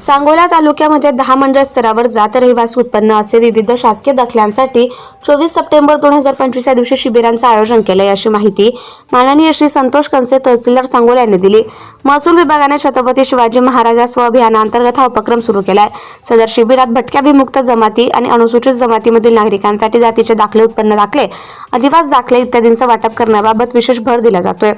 सांगोला तालुक्यामध्ये दहा मंडळ स्तरावर जात रहिवासी उत्पन्न असे विविध शासकीय दाखल्यांसाठी चोवीस सप्टेंबर दोन हजार पंचवीस या दिवशी शिबिरांचं आयोजन केलंय अशी माहिती माननीय श्री संतोष कंसे तहसीलदार सांगोला यांनी दिली. महसूल विभागाने छत्रपती शिवाजी महाराजा स्वअभियानाअंतर्गत हा उपक्रम सुरू केलाय. सदर शिबिरात भटक्या विमुक्त जमाती आणि अनुसूचित जमातीमधील नागरिकांसाठी जातीचे दाखले उत्पन्न दाखले अधिवास दाखले इत्यादींचं वाटप करण्याबाबत विशेष भर दिला जातोय.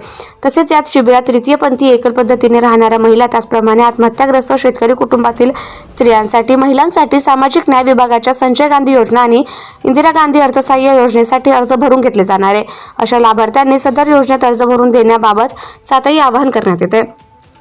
तसेच यात शिबिरात तृतीयपंथी एकल पद्धतीने राहणाऱ्या महिला त्याचप्रमाणे आत्महत्याग्रस्त शेतकरी कुटुंबातील स्त्रियांसाठी महिलांसाठी सामाजिक न्याय विभागाच्या संजय गांधी योजना आणि इंदिरा गांधी अर्थसहाय्य योजनेसाठी अर्ज भरून घेतले जाणार आहे. अशा लाभार्थ्यांनी सदर योजनेत अर्ज भरून देण्याबाबत सातही आवाहन करण्यात येते.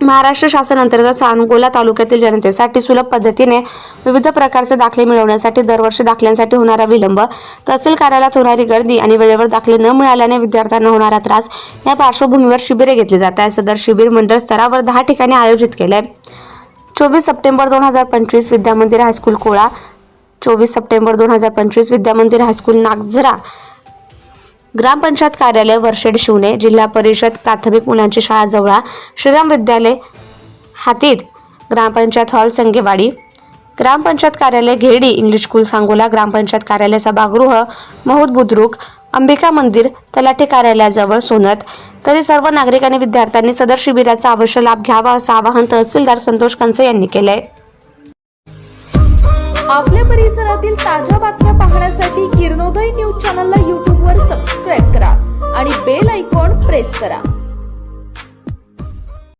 महाराष्ट्र शासन अंतर्गत सांगोला तालुक्यातील जनतेसाठी सुलभ पद्धतीने विविध प्रकारचे दाखले मिळवण्यासाठी दरवर्षी दाखल्यांसाठी होणारा विलंब तहसील कार्यालयात होणारी गर्दी आणि वेळेवर दाखले न मिळाल्याने विद्यार्थ्यांना होणारा त्रास या पार्श्वभूमीवर शिबिरे घेतली जात आहे सदर शिबिर मंडळ स्तरावर दहा ठिकाणी आयोजित केले चोवीस सप्टेंबर दोन हजार पंचवीस विद्यामंदिर हायस्कूल कोळा. चोवीस सप्टेंबर दोन हजार पंचवीस विद्यामंदिर हायस्कूल नागझरा. ग्रामपंचायत कार्यालय वर्षेड शिवणे जिल्हा परिषद प्राथमिक मुलांची शाळा जवळा. श्रीराम विद्यालय हातीत ग्रामपंचायत हॉल संगेवाडी. ग्रामपंचायत कार्यालय घेडी इंग्लिश स्कूल सांगोला. ग्रामपंचायत कार्यालय सभागृह महूद बुद्रुक. अंबिका मंदिर तलाठी कार्यालयाजवळ सोनत. तरी सर्व नागरिक आणि विद्यार्थ्यांनी सदर शिबिराचा अवश्य लाभ घ्यावा असं आवाहन तहसीलदार संतोष कंसे यांनी केलंय. आपल्या परिसरातील ताज्या बातम्या पाहण्यासाठी किरणोदय न्यूज चॅनलला यूट्यूबवर सबस्क्राईब करा आणि बेल आयकॉन प्रेस करा.